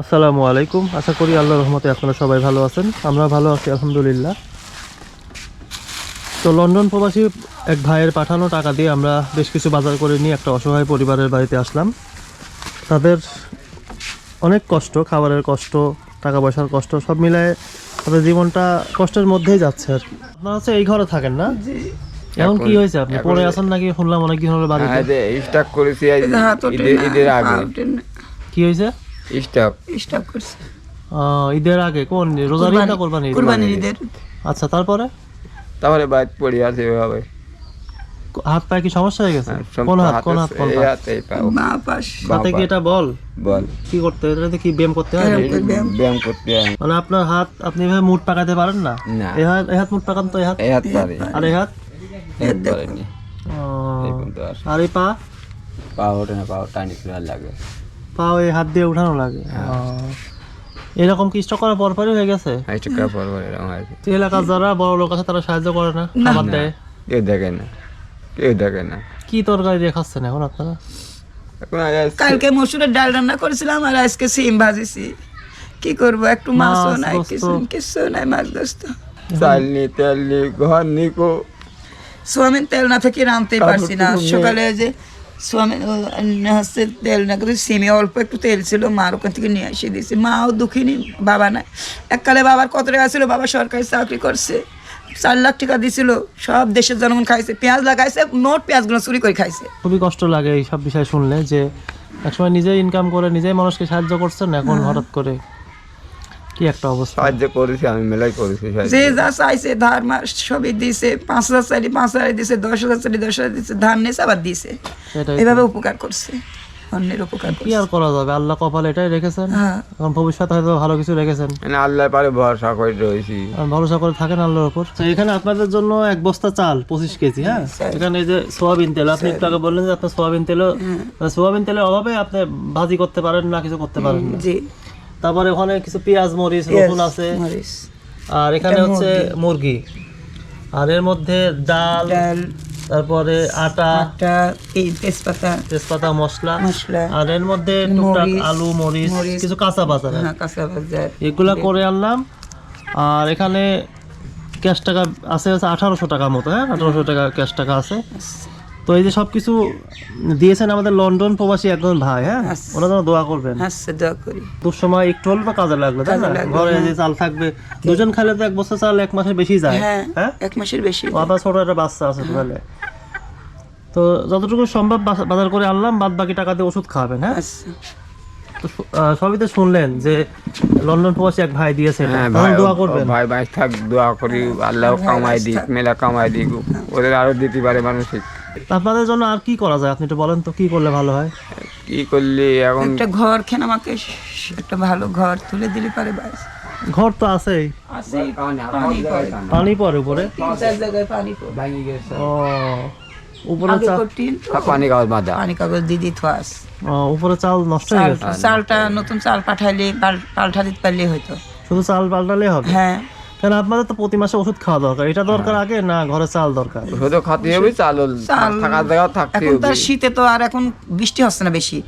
আসসালামু আলাইকুম। আশা করি আল্লাহ রহমতে আপনারা সবাই ভালো আছেন। আমরা ভালো আছি আলহামদুলিল্লাহ। তো লন্ডন প্রবাসী এক ভাইয়ের পাঠানো টাকা দিয়ে আমরা বেশ কিছু বাজার করে নিয়ে একটা অসহায় পরিবারের বাড়িতে আসলাম। তাদের অনেক কষ্ট খাবারের কষ্ট টাকা পয়সার কষ্ট সব মিলায় তাদের জীবনটা কষ্টের মধ্যেই যাচ্ছে আর কি। আপনারা হচ্ছে এই ঘরে থাকেন না? এখন কি হয়েছে আপনি? পড়ে আছেন নাকি? শুনলাম অনেকদিন হলো বাড়িতে। হ্যাঁ করেছি ঈদের আগে। কি হয়েছে? স্টপ করছে। ঈদের আগে কোন রোজার ঈদ না? কুরবানির ঈদের। আচ্ছা তারপরে? তারপরে বাইক পড়ে আছে এভাবে। হাত পায়ে কি সমস্যা হয়ে গেছে? হ্যাঁ, কোন হাত কোন হাত কোন হাত এই পাও মা পাশ। হাতে কি এটা বল? বল। কি করতে? এটাতে কি ব্যায়াম করতে হয়। ব্যায়াম। করতে হয়। মানে আপনার হাত আপনি এভাবে মুট পাকাতে পারেন না। এই হাত এই হাত মুট পাকান তো এই হাত? এই হাত পারে। আর এই হাত? এই আর। এই পা? পা ওঠে না পা টানি ফেলার লাগে। পাও এই হাত দিয়ে উঠানো লাগে। হ্যাঁ। এরকম কি স্টক করার পরপরই হয়ে গেছে? একটা কাপড় পরে এরকম হয়েছে তো এলাকার যারা বড় লোক আছে তারা সাহায্য করে না খাবার দেয়? কেউ দেখে না। কেউ দেখে না। কি তরকারি দিয়ে খাচ্ছেন এখন আপনারা? কালকে মসুরের ডাল রান্না করেছিলাম আর আজকে সিম ভাজিছি। কি করব? একটু মাছও নাই। কিছু কিছু নাই মাছ দোস্ত। চাল নি তেল নি ঘর নি কো সোয়াবিন তেল না থেকে রাঁধতে পারছি না। সকালে যে ও, হচ্ছে তেল না করে সিমে অল্প একটু তেল ছিল মার ওখান থেকে নিয়ে এসে দিয়েছি মাও দুঃখিনী বাবা নাই এককালে বাবার কত টাকা ছিল বাবা সরকারি চাকরি করছে চার লাখ টাকা দিছিল সব দেশের জনগণ খাইছে পেঁয়াজ লাগাইছে মোট পেঁয়াজগুলো চুরি করে খাইছে খুবই কষ্ট লাগে এই সব বিষয় শুনলে যে একসময় নিজেই ইনকাম করে নিজেই মানুষকে সাহায্য করছেন এখন হঠাৎ করে কি একটা অবস্থা? সাহায্য করেছি আমি মেলাই করেছি যে যা চাইছে ধার মাস সবই দিছে পাঁচ হাজার চাইলে পাঁচ হাজার দিছে দশ হাজার চাইলে দশ হাজার দিছে ধার নিয়েছে আবার দিছে। এভাবে উপকার করছে অন্যের উপকার কি আর করা যাবে? আল্লাহ কপালে এটাই রেখেছেন? হ্যাঁ। এখন ভবিষ্যতে হয়তো ভালো কিছু রেখেছেন। মানে আল্লাহ পারে ভরসা করে রয়েছি। ভরসা করে থাকেন আল্লাহর উপর। তো এখানে আপনাদের জন্য এক বস্তা চাল পঁচিশ কেজি হ্যাঁ? এখানে এই যে সোয়াবিন তেল আপনি একটু আগে বললেন যে আপনার সোয়াবিন তেল সোয়াবিন তেলের অভাবে আপনি ভাজি করতে পারেন না কিছু করতে পারেন না। জি। তারপরে ওখানে কিছু পেঁয়াজ মরিচ রসুন আছে। আর এখানে হচ্ছে মুরগি। আর এর মধ্যে ডাল তারপরে আটা আটা এই তেজপাতা। তেজপাতা মশলা। মশলা। আর এর মধ্যে টুকটাক আলু মরিচ। কিছু কাঁচা বাজার হ্যাঁ কাঁচা বাজার। এগুলা করে আনলাম। আর এখানে ক্যাশ টাকা আছে হচ্ছে আঠারোশো টাকা মতো হ্যাঁ? আঠারোশো টাকা ক্যাশ টাকা আছে। তো এই যে সব কিছু দিয়েছেন আমাদের লন্ডন প্রবাসী একজন ভাই হ্যাঁ? আচ্ছা। ওনার জন্য দোয়া করবেন। দোয়া দুঃসময় একটু হলেও তো কাজে লাগবে তাই না? ঘরে যে চাল থাকবে দুজন খাইলে তো এক বছর চাল এক মাসের বেশি যায় হ্যাঁ হ্যাঁ? এক মাসের বেশি ও ছোট একটা বাচ্চা আছে তাহলে। তো যতটুকু সম্ভব বাজার করে আনলাম বাদ বাকি টাকা দিয়ে ওষুধ খাওয়াবেন হ্যাঁ? আচ্ছা। সবই তো শুনলেন যে লন্ডন প্রবাসী এক ভাই দিয়েছে হ্যাঁ ভাই দোয়া করবেন। ভাই ভাই থাক দোয়া করি আল্লাহ কামাই দিক মেলা কামাই দিক। ওদের আরও দিতে পারে মানসিক আপনাদের জন্য আর কি করা যায়? আপনি একটু বলেন তো কি করলে ভালো হয়? কি করলি এখন একটা ঘর খেন আমাকে একটা ভালো ঘর তুলে দিলে পারে বাস? ঘর তো আছেই। আছে পানি পড়ে। পানি। পড়ে উপরে? তিন চার জায়গায় পানি পড়ে। ও উপরে পানি কাগজ বাঁধা। পানি কাগজ দিদি থাস ও, উপরে চাল নষ্ট হয়ে গেছে? চালটা নতুন চাল পাঠাইলে পাল- পাল্টা দিতে পারলে হয়তো শুধু চাল পাল্টালে হবে? হ্যাঁ। কেন আপনাদের তো প্রতি মাসে ওষুধ খাওয়া দরকার? এটা দরকার আগে না ঘরে চাল দরকার? খাতে হবে চাল থাকার জায়গা থাকতে এখন তো হবে। আর শীতে তো আর এখন বৃষ্টি হচ্ছে না বেশি।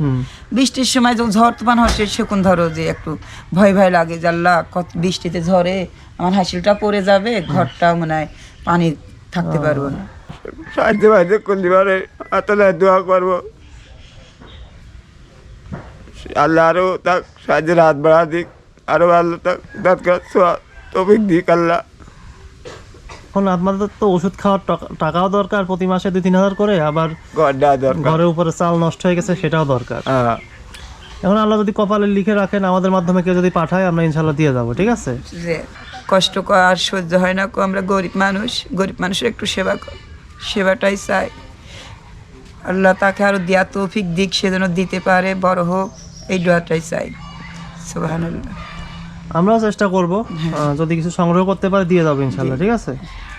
বৃষ্টির সময় যখন ঝড় তুফান হচ্ছে সেখন ধরো যে একটু ভয় ভয় লাগে আল্লাহ কত বৃষ্টিতে ঝড়ে আমার হাসিলটা পড়ে যাবে ঘরটা মনে হয় পানি থাকতে পারব না। সাহায্য সাহায্য করলি পারে আসলে দোয়া করব। আল্লাহ আরও তাক সাহায্যের হাত বাড়া দিক আরও আল্লাহ তাক দরকার তবিক দিক আল্লাহ এখন আপনাদের তো ওষুধ খাওয়ার টাকাও দরকার প্রতি মাসে দুই তিন হাজার করে আবার ঘর ঘরের উপরে চাল নষ্ট হয়ে গেছে সেটাও দরকার। এখন আল্লাহ যদি কপালে লিখে রাখেন আমাদের মাধ্যমে কেউ যদি পাঠায় আমরা ইনশাল্লাহ দিয়ে যাব ঠিক আছে? যে কষ্ট আর সহ্য হয় না কো আমরা গরিব মানুষ গরিব মানুষের একটু সেবা সেবাটাই চাই। আল্লাহ তাকে আরও দেয়া তৌফিক দিক সে যেন দিতে পারে বড় হোক এই দোয়াটাই চাই। সুবহানাল্লাহ। আমরাও চেষ্টা করব যদি কিছু সংগ্রহ করতে পারে দিয়ে যাব ইনশাল্লাহ ঠিক আছে?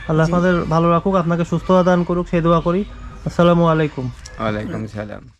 আল্লাহ আপনাদের ভালো রাখুক আপনাকে সুস্থতা দান করুক সেই দোয়া করি। আসসালামু আলাইকুম। ওয়ালাইকুম সালাম।